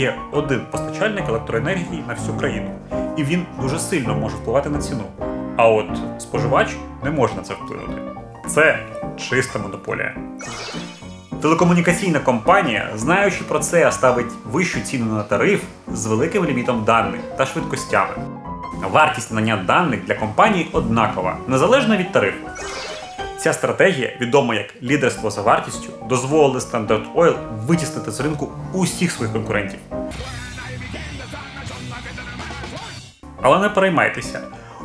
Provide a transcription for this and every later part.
є один постачальник електроенергії на всю країну, і він дуже сильно може впливати на ціну. А от споживач не може на це вплинути. Це чиста монополія. Телекомунікаційна компанія, знаючи про це, ставить вищу ціну на тариф з великим лімітом даних та швидкостями. Вартість надання даних для компанії однакова, незалежно від тарифу. Ця стратегія, відома як лідерство за вартістю, дозволила Standard Oil витіснити з ринку усіх своїх конкурентів. Але не переймайтеся.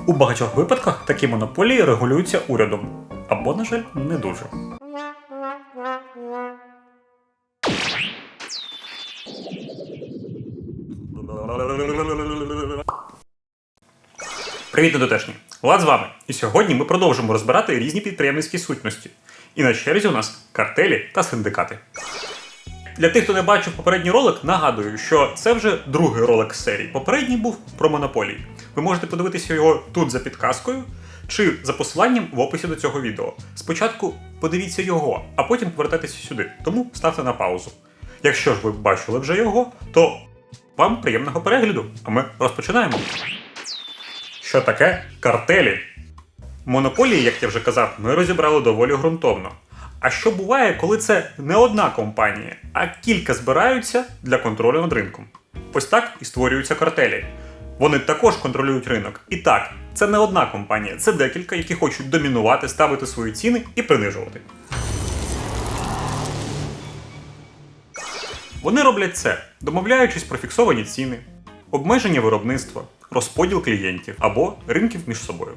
У багатьох випадках такі монополії регулюються урядом. Або, на жаль, не дуже. Привіт, недотешні! Влад з вами. І сьогодні ми продовжимо розбирати різні підприємницькі сутності. І на черзі у нас картелі та синдикати. Для тих, хто не бачив попередній ролик, нагадую, що це вже другий ролик з серії. Попередній був про монополії. Ви можете подивитися його тут за підказкою чи за посиланням в описі до цього відео. Спочатку подивіться його, а потім повертайтеся сюди. Тому ставте на паузу. Якщо ж ви бачили вже його, то вам приємного перегляду, а ми розпочинаємо. Що таке картелі? Монополії, як я вже казав, ми розібрали доволі ґрунтовно. А що буває, коли це не одна компанія, а кілька збираються для контролю над ринком? Ось так і створюються картелі. Вони також контролюють ринок. І так, це не одна компанія, це декілька, які хочуть домінувати, ставити свої ціни і принижувати. Вони роблять це, домовляючись про фіксовані ціни, обмеження виробництва, розподіл клієнтів або ринків між собою.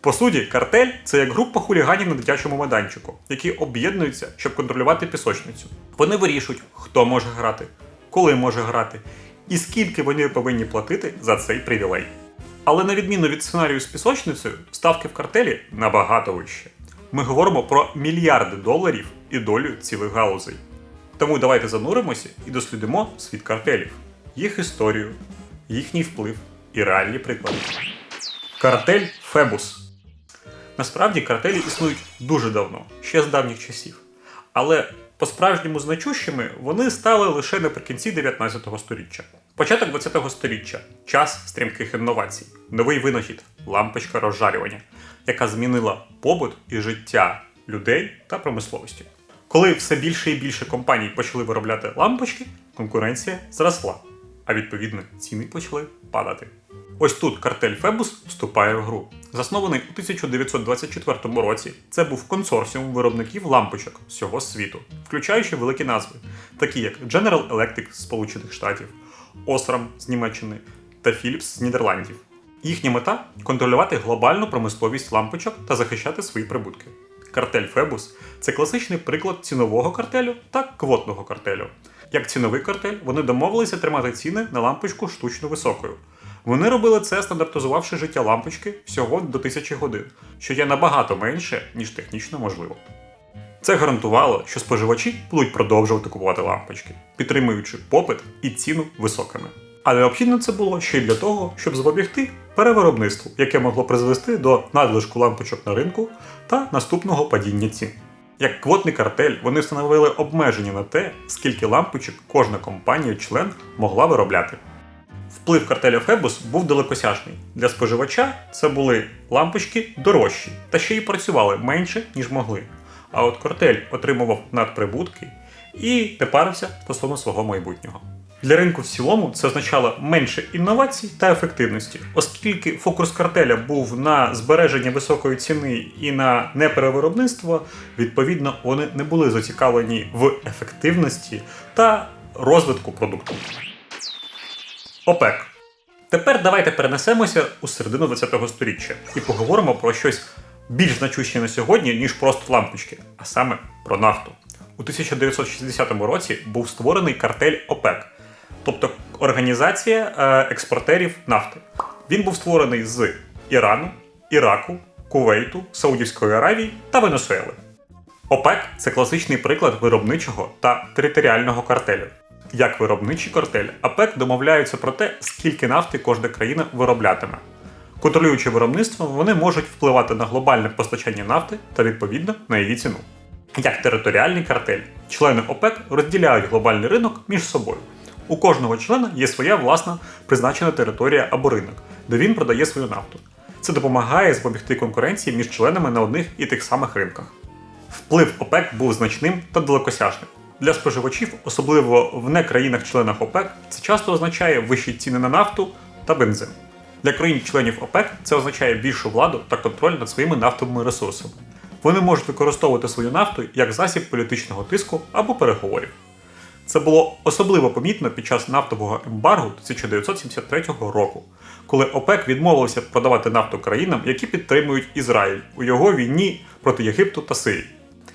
По суті, картель це як група хуліганів на дитячому майданчику, які об'єднуються, щоб контролювати пісочницю. Вони вирішують, хто може грати, коли може грати, і скільки вони повинні платити за цей привілей. Але на відміну від сценарію з пісочницею, ставки в картелі набагато вищі. Ми говоримо про мільярди доларів і долю цілих галузей. Тому давайте зануримося і дослідимо світ картелів, їх історію, їхній вплив і реальні приклади. Картель Фебус. Насправді картелі існують дуже давно, ще з давніх часів. Але по-справжньому значущими вони стали лише наприкінці 19 століття. Початок 20 століття час стрімких інновацій, новий винахід, лампочка розжарювання, яка змінила побут і життя людей та промисловості. Коли все більше і більше компаній почали виробляти лампочки, конкуренція зросла, а відповідно ціни почали падати. Ось тут картель Фебус вступає в гру. Заснований у 1924 році, це був консорціум виробників лампочок всього світу, включаючи великі назви, такі як General Electric з Сполучених Штатів, Osram з Німеччини та Philips з Нідерландів. Їхня мета контролювати глобальну промисловість лампочок та захищати свої прибутки. Картель Фебус це класичний приклад цінового картелю та квотного картелю. Як ціновий картель, вони домовилися тримати ціни на лампочку штучно високою. Вони робили це, стандартизувавши життя лампочки всього до тисячі годин, що є набагато менше, ніж технічно можливо. Це гарантувало, що споживачі будуть продовжувати купувати лампочки, підтримуючи попит і ціну високими. А необхідно це було ще й для того, щоб запобігти перевиробництву, яке могло призвести до надлишку лампочок на ринку та наступного падіння цін. Як квотний картель, вони встановили обмеження на те, скільки лампочок кожна компанія-член могла виробляти. Вплив картелю Фебус був далекосяжний. Для споживача це були лампочки дорожчі та ще й працювали менше, ніж могли. А от картель отримував надприбутки і не парився стосовно свого майбутнього. Для ринку в цілому це означало менше інновацій та ефективності, оскільки фокус картеля був на збереження високої ціни і на неперевиробництво, відповідно, вони не були зацікавлені в ефективності та розвитку продукту. ОПЕК. Тепер давайте перенесемося у середину ХХ століття і поговоримо про щось більш значуще на сьогодні, ніж просто лампочки, а саме про нафту. У 1960 році був створений картель ОПЕК, тобто Організація е, експортерів нафти. Він був створений з Ірану, Іраку, Кувейту, Саудівської Аравії та Венесуели. ОПЕК це класичний приклад виробничого та територіального картелю. Як виробничий картель, ОПЕК домовляються про те, скільки нафти кожна країна вироблятиме. Контролюючи виробництво, вони можуть впливати на глобальне постачання нафти та відповідно на її ціну. Як територіальний картель, члени ОПЕК розділяють глобальний ринок між собою. У кожного члена є своя власна призначена територія або ринок, де він продає свою нафту. Це допомагає запобігти конкуренції між членами на одних і тих самих ринках. Вплив ОПЕК був значним та далекосяжним. Для споживачів, особливо в некраїнах-членах ОПЕК, це часто означає вищі ціни на нафту та бензин. Для країн-членів ОПЕК це означає більшу владу та контроль над своїми нафтовими ресурсами. Вони можуть використовувати свою нафту як засіб політичного тиску або переговорів. Це було особливо помітно під час нафтового ембаргу 1973 року, коли ОПЕК відмовився продавати нафту країнам, які підтримують Ізраїль у його війні проти Єгипту та Сирії.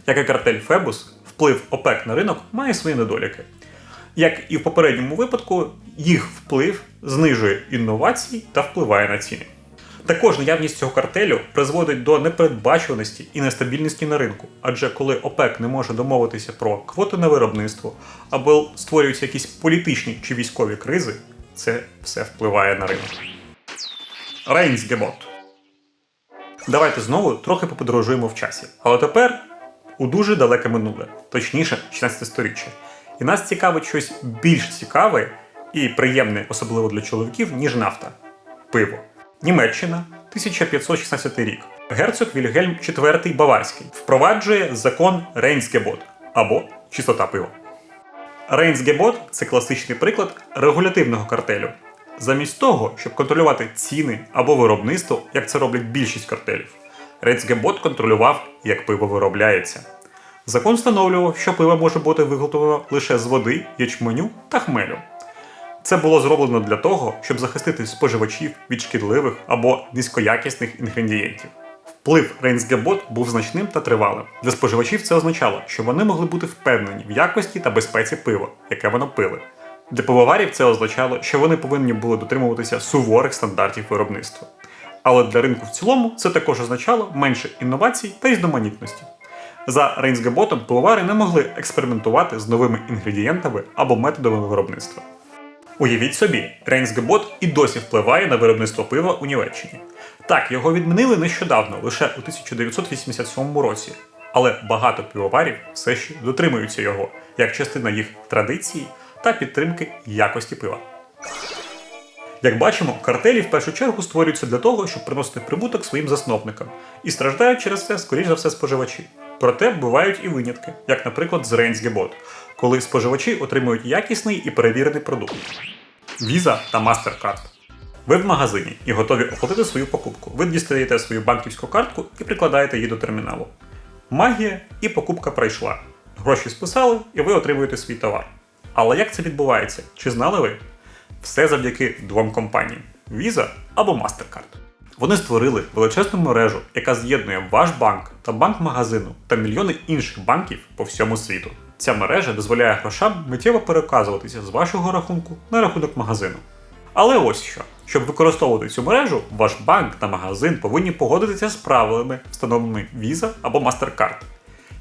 Як і картель Фебус, вплив ОПЕК на ринок має свої недоліки. Як і в попередньому випадку, їх вплив знижує інновації та впливає на ціни. Також наявність цього картелю призводить до непередбачуваності і нестабільності на ринку, адже коли ОПЕК не може домовитися про квоти на виробництво або створюються якісь політичні чи військові кризи, це все впливає на ринок. Рейнсгебот. Давайте знову трохи поподорожуємо в часі. Але тепер у дуже далеке минуле, точніше, 16 сторіччя. І нас цікавить щось більш цікаве і приємне, особливо для чоловіків, ніж нафта пиво. Німеччина, 1516 рік. Герцог Вільгельм IV Баварський впроваджує закон Рейнсгебот або чистота пива. Рейнсгебот це класичний приклад регулятивного картелю. Замість того, щоб контролювати ціни або виробництво, як це роблять більшість картелів, Рейнсгебот контролював, як пиво виробляється. Закон встановлював, що пиво може бути виготовлено лише з води, ячменю та хмелю. Це було зроблено для того, щоб захистити споживачів від шкідливих або низькоякісних інгредієнтів. Вплив Рейнсгебот був значним та тривалим. Для споживачів це означало, що вони могли бути впевнені в якості та безпеці пива, яке вони пили. Для пивоварів це означало, що вони повинні були дотримуватися суворих стандартів виробництва. Але для ринку в цілому це також означало менше інновацій та різноманітності. За Рейнсгеботом пивовари не могли експериментувати з новими інгредієнтами або методами виробництва. Уявіть собі, Рейнсгебот і досі впливає на виробництво пива у Німеччині. Так, його відмінили нещодавно, лише у 1987 році, але багато пивоварів все ще дотримуються його як частина їх традиції та підтримки якості пива. Як бачимо, картелі в першу чергу створюються для того, щоб приносити прибуток своїм засновникам, і страждають через це, скоріш за все, споживачі. Проте бувають і винятки, як, наприклад, з Рейнсгебот, коли споживачі отримують якісний і перевірений продукт. Visa та MasterCard. Ви в магазині і готові оплатити свою покупку. Ви дістаєте свою банківську картку і прикладаєте її до терміналу. Магія і покупка пройшла. Гроші списали, і ви отримуєте свій товар. Але як це відбувається? Чи знали ви? Все завдяки двом компаніям Visa або MasterCard. Вони створили величезну мережу, яка з'єднує ваш банк та банк магазину та мільйони інших банків по всьому світу. Ця мережа дозволяє грошам миттєво переказуватися з вашого рахунку на рахунок магазину. Але ось що. Щоб використовувати цю мережу, ваш банк та магазин повинні погодитися з правилами, встановленими Visa або MasterCard.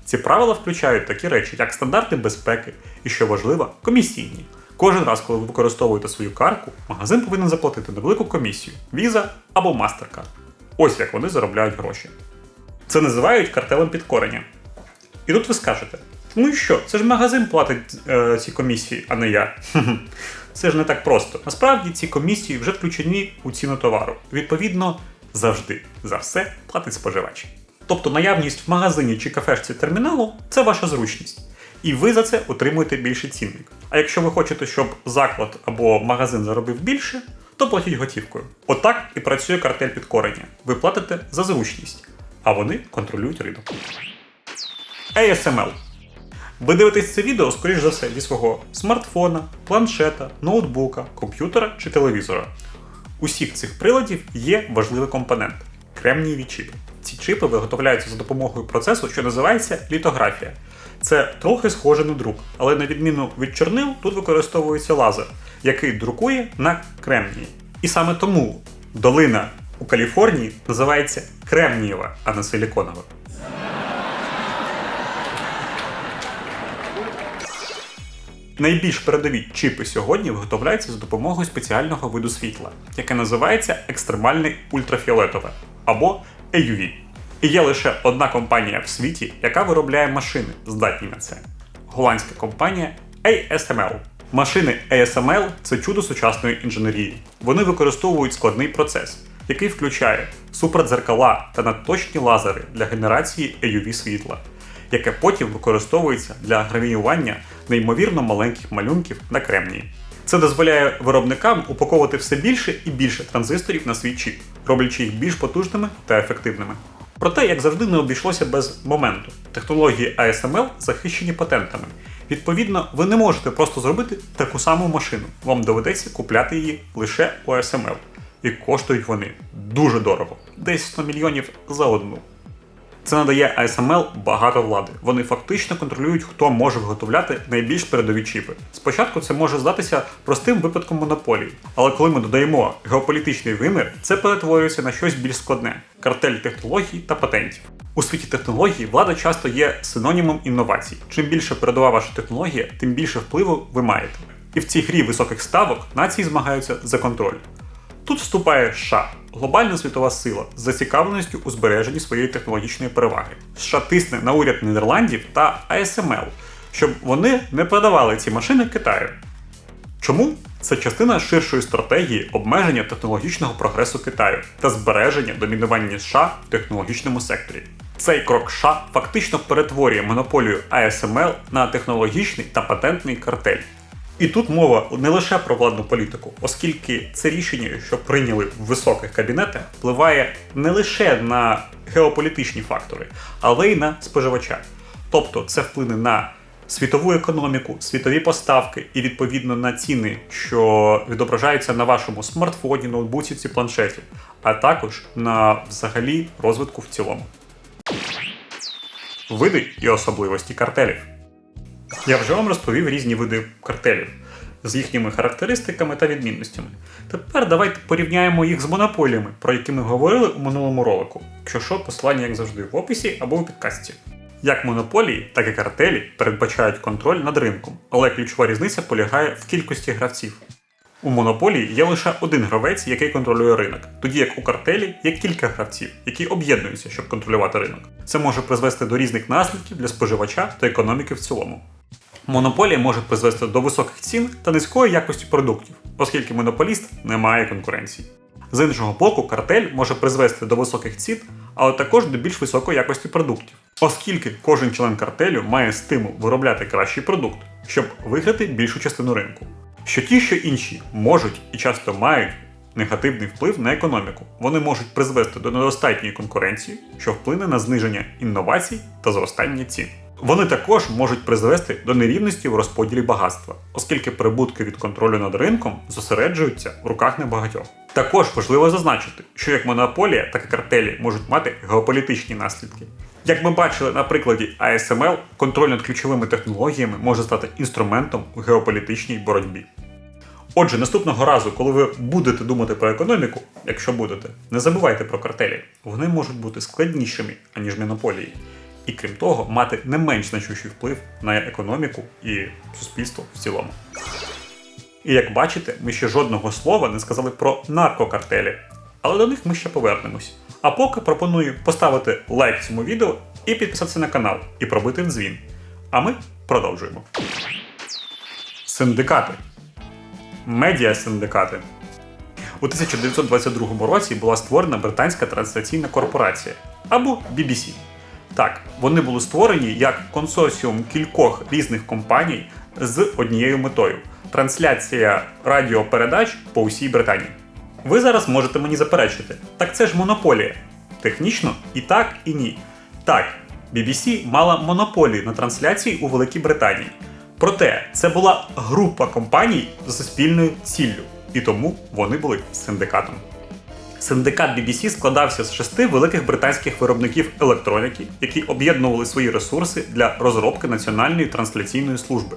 Ці правила включають такі речі, як стандарти безпеки і, що важливо, комісійні. Кожен раз, коли ви використовуєте свою картку, магазин повинен заплатити невелику комісію Visa або MasterCard. Ось як вони заробляють гроші. Це називають картелем підкорення. І тут ви скажете: ну і що, це ж магазин платить е, ці комісії, а не я. Це ж не так просто. Насправді ці комісії вже включені у ціну товару. Відповідно, завжди за все платить споживач. Тобто наявність в магазині чи кафешці терміналу це ваша зручність. І ви за це отримуєте більший цінник. А якщо ви хочете, щоб заклад або магазин заробив більше, то платіть готівкою. Отак і працює картель підкорення. Ви платите за зручність, а вони контролюють ринок. ASML. Ви дивитесь це відео, скоріш за все, зі свого смартфона, планшета, ноутбука, комп'ютера чи телевізора. Усіх цих приладів є важливий компонент кремнієві чіпи. Ці чипи виготовляються за допомогою процесу, що називається літографія. Це трохи схоже на друк, але на відміну від чорнил, тут використовується лазер, який друкує на кремнії. І саме тому долина у Каліфорнії називається Кремнієва, а не силіконова. Найбільш передові чипи сьогодні виготовляються за допомогою спеціального виду світла, яке називається екстремальне ультрафіолетове або EUV. І є лише одна компанія в світі, яка виробляє машини, здатні на це. Голландська компанія ASML. Машини ASML це чудо сучасної інженерії. Вони використовують складний процес, який включає супердзеркала та надточні лазери для генерації AUV світла, яке потім використовується для гравіювання неймовірно маленьких малюнків на кремнії. Це дозволяє виробникам упаковувати все більше і більше транзисторів на свій чіп, роблячи їх більш потужними та ефективними. Проте, як завжди, не обійшлося без моменту. Технології ASML захищені патентами. Відповідно, ви не можете просто зробити таку саму машину. Вам доведеться купляти її лише у ASML. І коштують вони дуже дорого, десь 100 мільйонів за одну. Це надає ASML багато влади. Вони фактично контролюють, хто може виготовляти найбільш передові чіпи. Спочатку це може здатися простим випадком монополії, але коли ми додаємо геополітичний вимір, це перетворюється на щось більш складне картель технологій та патентів. У світі технологій влада часто є синонімом інновацій. Чим більше передова ваша технологія, тим більше впливу ви маєте. І в цій грі високих ставок нації змагаються за контроль. Тут вступає США, глобальна світова сила з зацікавленістю у збереженні своєї технологічної переваги. США тисне на уряд Нідерландів та ASML, щоб вони не продавали ці машини Китаю. Чому? Це частина ширшої стратегії обмеження технологічного прогресу Китаю та збереження домінування США в технологічному секторі. Цей крок США фактично перетворює монополію ASML на технологічний та патентний картель. І тут мова не лише про владну політику, оскільки це рішення, що прийняли в високих кабінетах, впливає не лише на геополітичні фактори, але й на споживача. Тобто це вплине на світову економіку, світові поставки і відповідно на ціни, що відображаються на вашому смартфоні, ноутбуці чи планшеті, а також на взагалі розвитку в цілому. Види і особливості картелів. Я вже вам розповів різні види картелів з їхніми характеристиками та відмінностями. Тепер давайте порівняємо їх з монополіями, про які ми говорили у минулому ролику. Якщо що, посилання, як завжди, в описі або у підкасті. Як монополії, так і картелі передбачають контроль над ринком, але ключова різниця полягає в кількості гравців. У монополії є лише один гравець, який контролює ринок, тоді як у картелі є кілька гравців, які об'єднуються, щоб контролювати ринок. Це може призвести до різних наслідків для споживача та економіки в цілому. Монополія може призвести до високих цін та низької якості продуктів, оскільки монополіст не має конкуренції. З іншого боку, картель може призвести до високих цін, але також до більш високої якості продуктів, оскільки кожен член картелю має стимул виробляти кращий продукт, щоб виграти більшу частину ринку. Що ті, що інші можуть і часто мають негативний вплив на економіку. Вони можуть призвести до недостатньої конкуренції, що вплине на зниження інновацій та зростання цін. Вони також можуть призвести до нерівності в розподілі багатства, оскільки прибутки від контролю над ринком зосереджуються в руках небагатьох. Також важливо зазначити, що як монополія, так і картелі можуть мати геополітичні наслідки. Як ми бачили на прикладі ASML, контроль над ключовими технологіями може стати інструментом в геополітичній боротьбі. Отже, наступного разу, коли ви будете думати про економіку, якщо будете, не забувайте про картелі. Вони можуть бути складнішими, аніж монополії. І крім того, мати не менш значущий вплив на економіку і суспільство в цілому. І як бачите, ми ще жодного слова не сказали про наркокартелі, але до них ми ще повернемось. А поки пропоную поставити лайк цьому відео і підписатися на канал, і пробити дзвін. А ми продовжуємо. Синдикати. Медіасиндикати. У 1922 році була створена британська трансляційна корпорація або BBC. Так, вони були створені як консорціум кількох різних компаній з однією метою трансляція радіопередач по усій Британії. Ви зараз можете мені заперечити, так це ж монополія. Технічно і так, і ні. Так, BBC мала монополію на трансляції у Великій Британії. Проте це була група компаній з спільною ціллю, і тому вони були синдикатом. Синдикат BBC складався з шести великих британських виробників електроніки, які об'єднували свої ресурси для розробки національної трансляційної служби.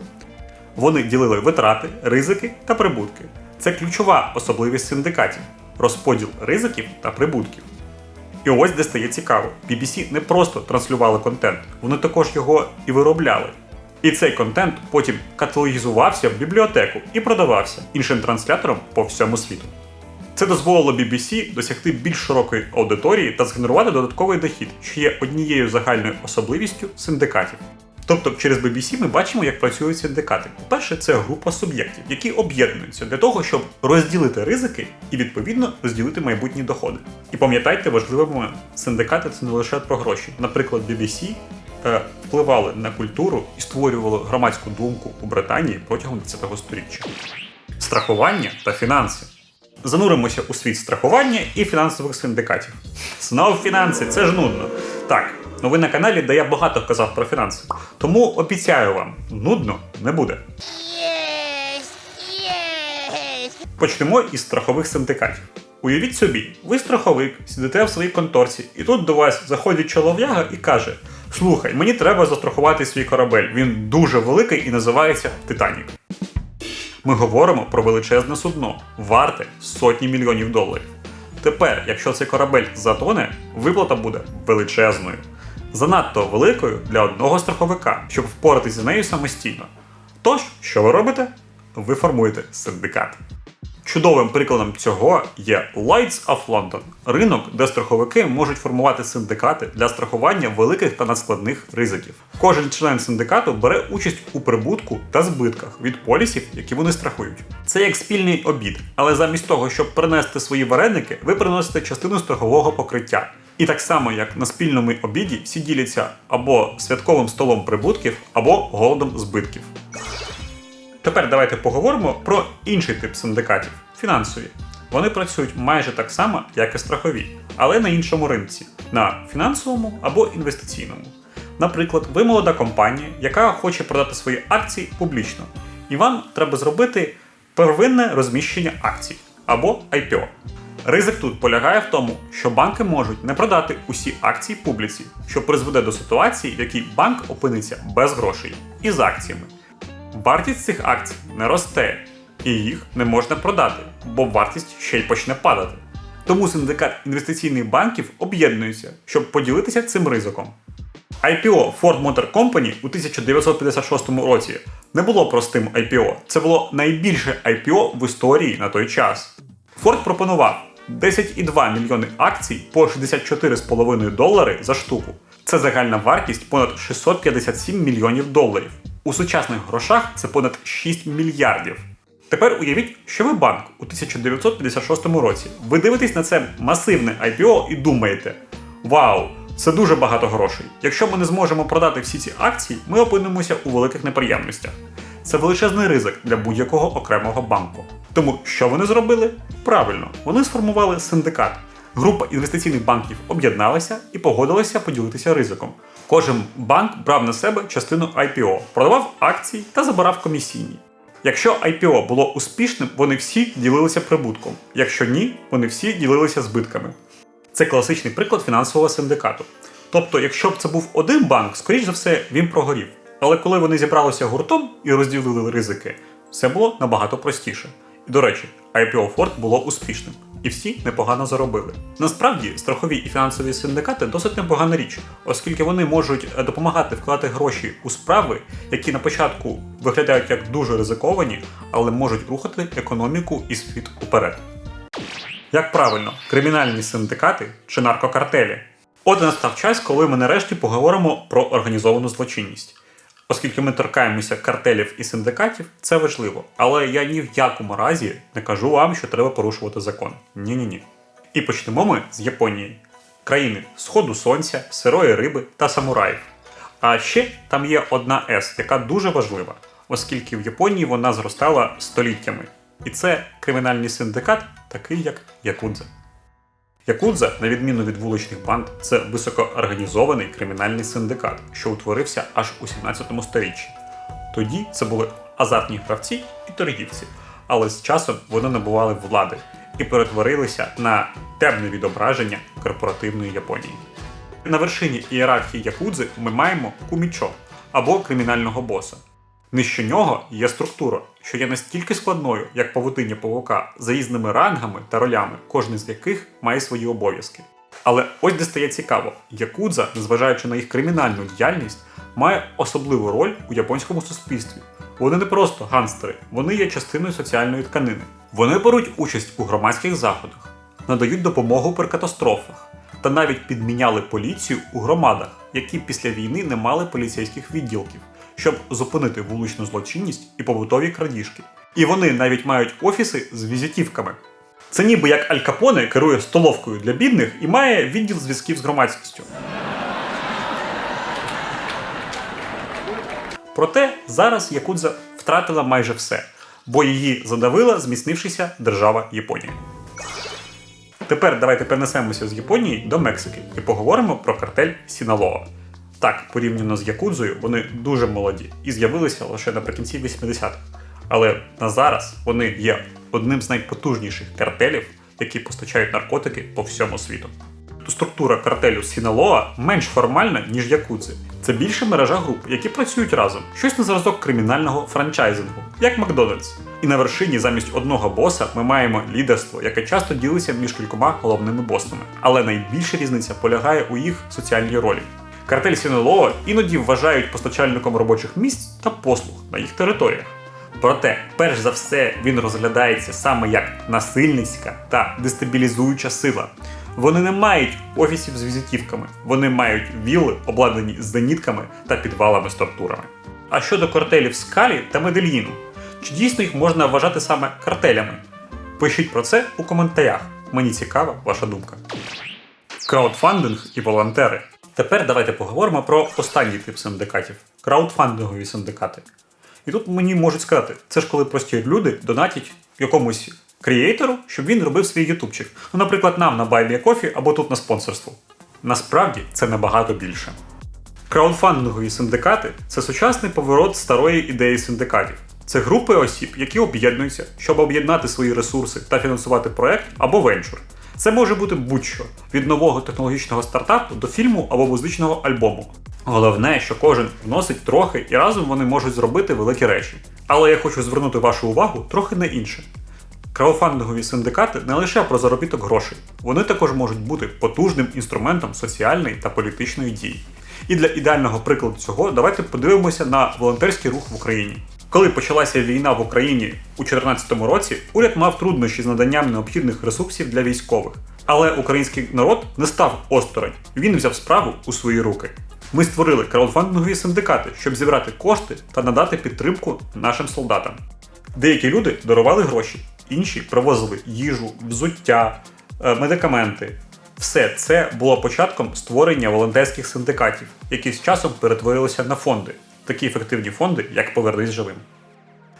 Вони ділили витрати, ризики та прибутки. Це ключова особливість синдикатів розподіл ризиків та прибутків. І ось де стає цікаво: BBC не просто транслювали контент, вони також його і виробляли. І цей контент потім каталогізувався в бібліотеку і продавався іншим трансляторам по всьому світу. Це дозволило BBC досягти більш широкої аудиторії та згенерувати додатковий дохід, що є однією загальною особливістю синдикатів. Тобто через BBC ми бачимо, як працюють синдикати. По-перше, це група суб'єктів, які об'єднуються для того, щоб розділити ризики і відповідно розділити майбутні доходи. І пам'ятайте важливий момент: синдикати це не лише про гроші. Наприклад, BBC е, впливали на культуру і створювали громадську думку у Британії протягом 20-го сторіччя. Страхування та фінанси. Зануримося у світ страхування і фінансових синдикатів. Знов фінанси, це ж нудно. Так, ви на каналі, де я багато казав про фінанси. Тому обіцяю вам, нудно не буде. Почнемо із страхових синдикатів. Уявіть собі, ви страховик, сидите в своїй конторці, і тут до вас заходить чолов'яга і каже: Слухай, мені треба застрахувати свій корабель. Він дуже великий і називається Титанік. Ми говоримо про величезне судно, варте сотні мільйонів доларів. Тепер, якщо цей корабель затоне, виплата буде величезною. Занадто великою для одного страховика, щоб впоратися з нею самостійно. Тож, що ви робите? Ви формуєте синдикат. Чудовим прикладом цього є Lights of London – ринок, де страховики можуть формувати синдикати для страхування великих та надскладних ризиків. Кожен член синдикату бере участь у прибутку та збитках від полісів, які вони страхують. Це як спільний обід, але замість того, щоб принести свої вареники, ви приносите частину страхового покриття. І так само, як на спільному обіді, всі діляться або святковим столом прибутків, або голодом збитків. Тепер давайте поговоримо про інший тип синдикатів фінансові. Вони працюють майже так само, як і страхові, але на іншому ринці на фінансовому або інвестиційному. Наприклад, ви молода компанія, яка хоче продати свої акції публічно, і вам треба зробити первинне розміщення акцій або IPO. Ризик тут полягає в тому, що банки можуть не продати усі акції публіці, що призведе до ситуації, в якій банк опиниться без грошей і з акціями. Вартість цих акцій не росте, і їх не можна продати, бо вартість ще й почне падати. Тому синдикат інвестиційних банків об'єднується, щоб поділитися цим ризиком. IPO Ford Motor Company у 1956 році не було простим IPO, це було найбільше IPO в історії на той час. Ford пропонував 10,2 мільйони акцій по 64,5 долари за штуку. Це загальна вартість понад 657 мільйонів доларів. У сучасних грошах це понад 6 мільярдів. Тепер уявіть, що ви банк у 1956 році. Ви дивитесь на це масивне IPO і думаєте: Вау, це дуже багато грошей. Якщо ми не зможемо продати всі ці акції, ми опинимося у великих неприємностях. Це величезний ризик для будь-якого окремого банку. Тому що вони зробили? Правильно, вони сформували синдикат. Група інвестиційних банків об'єдналася і погодилася поділитися ризиком. Кожен банк брав на себе частину IPO, продавав акції та забирав комісійні. Якщо IPO було успішним, вони всі ділилися прибутком. Якщо ні, вони всі ділилися збитками. Це класичний приклад фінансового синдикату. Тобто, якщо б це був один банк, скоріш за все, він прогорів. Але коли вони зібралися гуртом і розділили ризики, все було набагато простіше. І до речі, IPO Ford було успішним, і всі непогано заробили. Насправді, страхові і фінансові синдикати досить непогана річ, оскільки вони можуть е, допомагати вкладати гроші у справи, які на початку виглядають як дуже ризиковані, але можуть рухати економіку і світ уперед. Як правильно, кримінальні синдикати чи наркокартелі? От настав час, коли ми нарешті поговоримо про організовану злочинність. Оскільки ми торкаємося картелів і синдикатів, це важливо. Але я ні в якому разі не кажу вам, що треба порушувати закон. Ні-ні ні. І почнемо ми з Японії, країни Сходу Сонця, сирої риби та самураїв. А ще там є одна С, яка дуже важлива, оскільки в Японії вона зростала століттями. І це кримінальний синдикат, такий як Якудза. Якудза, на відміну від вуличних банд, це високоорганізований кримінальний синдикат, що утворився аж у 17 сторіччі. Тоді це були азартні гравці і торгівці, але з часом вони набували влади і перетворилися на темне відображення корпоративної Японії. На вершині ієрархії Якудзи ми маємо кумічо або кримінального боса. Нижче нього є структура, що є настільки складною, як павутиння павука, різними рангами та ролями, кожен з яких має свої обов'язки. Але ось де стає цікаво, Якудза, незважаючи на їх кримінальну діяльність, має особливу роль у японському суспільстві. Вони не просто ганстери, вони є частиною соціальної тканини. Вони беруть участь у громадських заходах, надають допомогу при катастрофах та навіть підміняли поліцію у громадах, які після війни не мали поліцейських відділків, щоб зупинити вуличну злочинність і побутові крадіжки. І вони навіть мають офіси з візитівками. Це ніби як Аль Капоне керує столовкою для бідних і має відділ зв'язків з громадськістю. Проте зараз Якудза втратила майже все, бо її задавила зміцнившися держава Японія. Тепер давайте перенесемося з Японії до Мексики і поговоримо про картель Сіналоа. Так, порівняно з Якудзою, вони дуже молоді і з'явилися лише наприкінці 80-х. Але на зараз вони є одним з найпотужніших картелів, які постачають наркотики по всьому світу. Структура картелю Сіналоа менш формальна, ніж Якудзи. Це більше мережа груп, які працюють разом, щось на зразок кримінального франчайзингу, як Макдональдс. І на вершині замість одного боса ми маємо лідерство, яке часто ділиться між кількома головними босами. Але найбільша різниця полягає у їх соціальній ролі. Картель Сіналоа іноді вважають постачальником робочих місць та послуг на їх територіях. Проте, перш за все, він розглядається саме як насильницька та дестабілізуюча сила. Вони не мають офісів з візитівками, вони мають вілли, обладнані зенітками та підвалами з тортурами. А щодо картелів Скалі та Медельїну, чи дійсно їх можна вважати саме картелями? Пишіть про це у коментарях. Мені цікава ваша думка. Краудфандинг і волонтери. Тепер давайте поговоримо про останній тип синдикатів краудфандингові синдикати. І тут мені можуть сказати, це ж коли прості люди донатять якомусь крієйтору, щоб він робив свій ютубчик. Ну, наприклад, нам на BuyMeACoffee або тут на спонсорство. Насправді це набагато більше. Краудфандингові синдикати це сучасний поворот старої ідеї синдикатів. Це групи осіб, які об'єднуються, щоб об'єднати свої ресурси та фінансувати проект або венчур. Це може бути будь-що від нового технологічного стартапу до фільму або музичного альбому. Головне, що кожен вносить трохи і разом вони можуть зробити великі речі. Але я хочу звернути вашу увагу трохи на інше. Краудфандингові синдикати не лише про заробіток грошей, вони також можуть бути потужним інструментом соціальної та політичної дії. І для ідеального прикладу цього давайте подивимося на волонтерський рух в Україні. Коли почалася війна в Україні у 2014 році, уряд мав труднощі з наданням необхідних ресурсів для військових. Але український народ не став осторонь, він взяв справу у свої руки. Ми створили краудфандингові синдикати, щоб зібрати кошти та надати підтримку нашим солдатам. Деякі люди дарували гроші, інші привозили їжу, взуття, е, медикаменти. Все це було початком створення волонтерських синдикатів, які з часом перетворилися на фонди, такі ефективні фонди, як Повернись живим.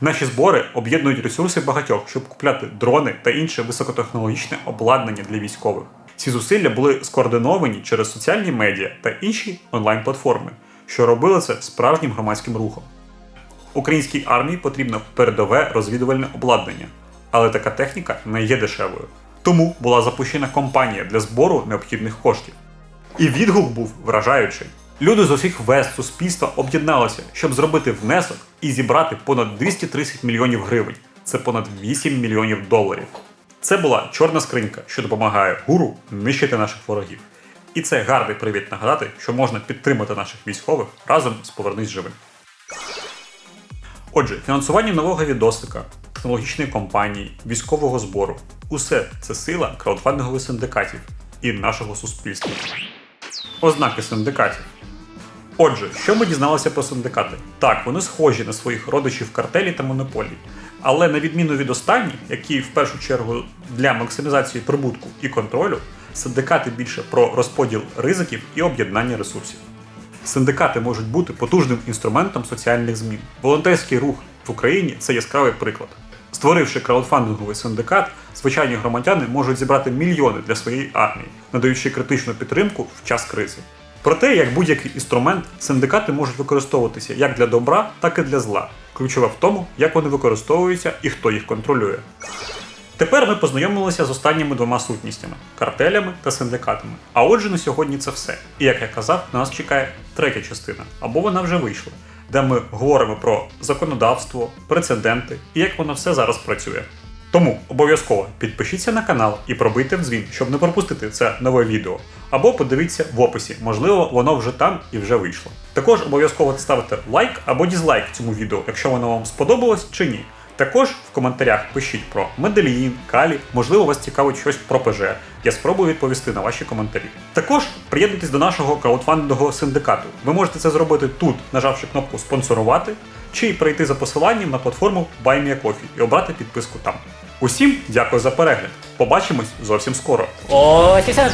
Наші збори об'єднують ресурси багатьох, щоб купляти дрони та інше високотехнологічне обладнання для військових. Ці зусилля були скоординовані через соціальні медіа та інші онлайн-платформи, що робили це справжнім громадським рухом. Українській армії потрібно передове розвідувальне обладнання, але така техніка не є дешевою. Тому була запущена кампанія для збору необхідних коштів. І відгук був вражаючий. Люди з усіх вест суспільства об'єдналися, щоб зробити внесок і зібрати понад 230 мільйонів гривень. Це понад 8 мільйонів доларів. Це була чорна скринька, що допомагає гуру нищити наших ворогів. І це гарний привід нагадати, що можна підтримати наших військових разом з Повернись живим. Отже, фінансування нового відосика, технологічної компанії, військового збору усе це сила краудфандингових синдикатів і нашого суспільства. Ознаки синдикатів. Отже, що ми дізналися про синдикати? Так, вони схожі на своїх родичів картелі та монополій. Але на відміну від останніх, які в першу чергу для максимізації прибутку і контролю, синдикати більше про розподіл ризиків і об'єднання ресурсів. Синдикати можуть бути потужним інструментом соціальних змін. Волонтерський рух в Україні це яскравий приклад. Створивши краудфандинговий синдикат, звичайні громадяни можуть зібрати мільйони для своєї армії, надаючи критичну підтримку в час кризи. Проте, як будь-який інструмент, синдикати можуть використовуватися як для добра, так і для зла. Ключове в тому, як вони використовуються і хто їх контролює. Тепер ми познайомилися з останніми двома сутністями картелями та синдикатами. А отже, на сьогодні це все. І як я казав, на нас чекає третя частина, або вона вже вийшла, де ми говоримо про законодавство, прецеденти і як воно все зараз працює. Тому обов'язково підпишіться на канал і пробийте в дзвін, щоб не пропустити це нове відео. Або подивіться в описі, можливо, воно вже там і вже вийшло. Також обов'язково ставите лайк або дізлайк цьому відео, якщо воно вам сподобалось чи ні. Також в коментарях пишіть про медельїн, калі, можливо, вас цікавить щось про ПЖ. Я спробую відповісти на ваші коментарі. Також приєднуйтесь до нашого краудфандингового синдикату. Ви можете це зробити тут, нажавши кнопку спонсорувати, чи прийти за посиланням на платформу BuyMeACoffee і обрати підписку там. Усім дякую за перегляд. Побачимось зовсім скоро. Ось і все на